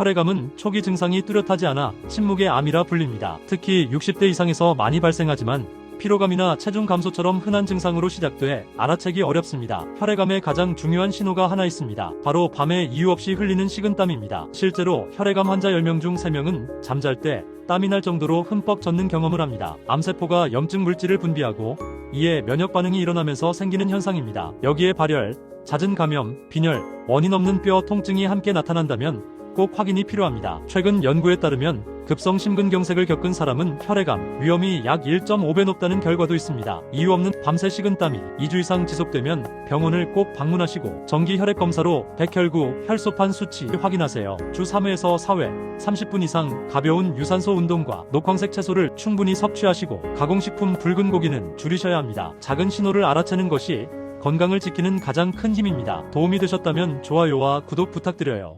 혈액암은 초기 증상이 뚜렷하지 않아 침묵의 암이라 불립니다. 특히 60대 이상에서 많이 발생하지만 피로감이나 체중 감소처럼 흔한 증상으로 시작돼 알아채기 어렵습니다. 혈액암의 가장 중요한 신호가 하나 있습니다. 바로 밤에 이유 없이 흘리는 식은땀입니다. 실제로 혈액암 환자 10명 중 3명은 잠잘 때 땀이 날 정도로 흠뻑 젖는 경험을 합니다. 암세포가 염증 물질을 분비하고 이에 면역 반응이 일어나면서 생기는 현상입니다. 여기에 발열, 잦은 감염, 빈혈, 원인 없는 뼈 통증이 함께 나타난다면 꼭 확인이 필요합니다. 최근 연구에 따르면 급성 심근경색을 겪은 사람은 혈액암 위험이 약 1.5배 높다는 결과도 있습니다. 이유 없는 밤새 식은땀이 2주 이상 지속되면 병원을 꼭 방문하시고 정기 혈액 검사로 백혈구, 혈소판 수치 확인하세요. 주 3회에서 4회 30분 이상 가벼운 유산소 운동과 녹황색 채소를 충분히 섭취하시고 가공식품 붉은 고기는 줄이셔야 합니다. 작은 신호를 알아채는 것이 건강을 지키는 가장 큰 힘입니다. 도움이 되셨다면 좋아요와 구독 부탁드려요.